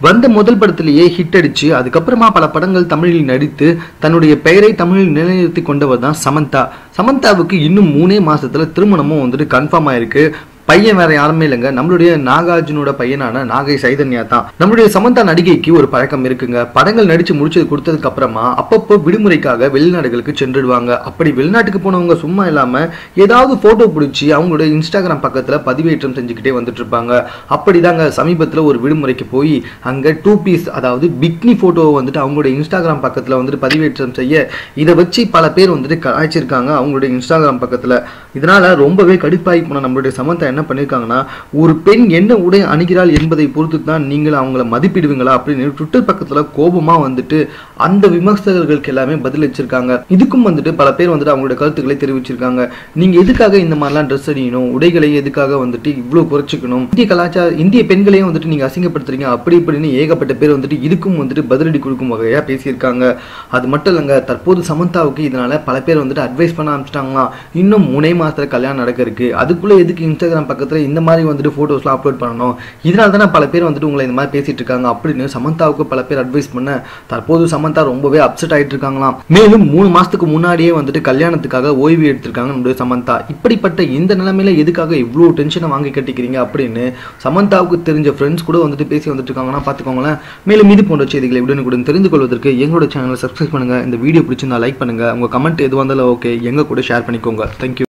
வந்த முதல் படத்திலேயே ஹிட் அடிச்சு அதுக்கப்புறமா பல படங்கள் தமிழில் நடித்து தன்னுடைய பெயரை தமிழில் நிலைநிறுத்தி கொண்டவர் தான் சமந்தா. சமந்தாவுக்கு இன்னும் மூணே மாசத்துல திருமணமும் வந்துட்டு கன்ஃபார்ம் ஆயிருக்கு. பையன் வேற யாருமே இல்லைங்க. நம்மளுடைய நாகார்ஜுனோட பையனான நாகை சைதன்யா தான். நம்மளுடைய சமந்தா நடிகைக்கு ஒரு பழக்கம் இருக்குங்க. படங்கள் நடிச்சு முடிச்சது கொடுத்ததுக்கு அப்புறமா அப்பப்போ விடுமுறைக்காக வெளிநாடுகளுக்கு சென்றுடுவாங்க. அப்படி வெளிநாட்டுக்கு போனவங்க சும்மா இல்லாம ஏதாவது போட்டோ பிடிச்சி அவங்களுடைய இன்ஸ்டாகிராம் பக்கத்துல பதிவேற்றம் செஞ்சுக்கிட்டே வந்துட்டு இருப்பாங்க. அப்படிதாங்க சமீபத்துல ஒரு விடுமுறைக்கு போய் அங்க டூ பீஸ் அதாவது பிக்னி போட்டோவை வந்துட்டு அவங்களுடைய இன்ஸ்டாகிராம் பக்கத்துல வந்துட்டு பதிவேற்றம் செய்ய இதை வச்சு பல பேர் வந்துட்டு கலாய்ச்சிருக்காங்க அவங்களுடைய இன்ஸ்டாகிராம் பக்கத்துல. இதனால ரொம்பவே கடுப்பாகி போன நம்மளுடைய சமந்தா என்ன பண்ணியிருக்காங்கன்னா ஒரு பெண் என்ன உடை அணிகிறாள் என்பதை பொறுத்து தான் நீங்கள் அவங்கள மதிப்பிடுவீங்களா அப்படின்னு ட்விட்டர் பக்கத்துல கோபமா வந்துட்டு அந்த விமர்சகர்களுக்கு எல்லாமே பதிலளிச்சிருக்காங்க இதுக்கும் வந்துட்டு பல பேர் வந்துட்டு அவங்களுடைய கருத்துக்களை தெரிவிச்சிருக்காங்க. நீங்க எதுக்காக இந்த மாதிரிலாம் ட்ரெஸ் அணியணும்? உடைகளை எதுக்காக வந்துட்டு இவ்வளவு குறைச்சிக்கணும்? இந்திய கலாச்சார இந்திய பெண்களையும் வந்துட்டு நீங்க அசிங்கப்படுத்துறீங்க. அப்படி இப்படின்னு ஏகப்பட்ட பேர் வந்துட்டு இதுக்கும் வந்துட்டு பதிலடி கொடுக்கும் வகையா பேசியிருக்காங்க. அது மட்டும் இல்லைங்க தற்போது சமந்தாவுக்கு இதனால பல பேர் வந்துட்டு அட்வைஸ் பண்ண ஆரம்பிச்சிட்டாங்களாம். இன்னும் மூணே மாதத்தில் கல்யாணம் நடக்க இருக்கு அதுக்குள்ள எதுக்கு இன்ஸ்டாகிராம் பக்கத்துல இந்த மாதிரி வந்துட்டு போட்டோஸ்லாம் அப்லோட் பண்ணணும். இதனால தானே பல பேர் வந்துட்டு உங்களை இந்த மாதிரி பேசிட்டு இருக்காங்க அப்படின்னு சமந்தாவுக்கு பல பேர் அட்வைஸ் பண்ண தற்போது சமந்தா ரொம்பவே அப்செட் ஆகிட்டு இருக்காங்களாம். மேலும் மூணு மாதத்துக்கு முன்னாடியே வந்துட்டு கல்யாணத்துக்காக ஓய்வு எடுத்திருக்காங்க நம்முடைய சமந்தா. இப்படிப்பட்ட இந்த நிலைமையில எதுக்காக இவ்வளோ டென்ஷனை வாங்கி கட்டிக்கிறீங்க அப்படின்னு சமந்தாவுக்கு தெரிஞ்ச ஃப்ரெண்ட்ஸ் கூட வந்துட்டு பேசி வந்துட்டு இருக்காங்கன்னா பார்த்துக்கோங்களேன். மேலும் இது போன்ற செய்திகளை உடனுக்குடன் தெரிந்து கொள்வதற்கு எங்களோட சேனலை சப்ஸ்கிரைப் பண்ணுங்க. இந்த வீடியோ பிடிச்சிருந்தா லைக் பண்ணுங்க. உங்க கமெண்ட் எதுவாக இருந்தாலும் ஓகே எங்க கூட ஷேர் பண்ணிக்கோங்க. தேங்க்யூ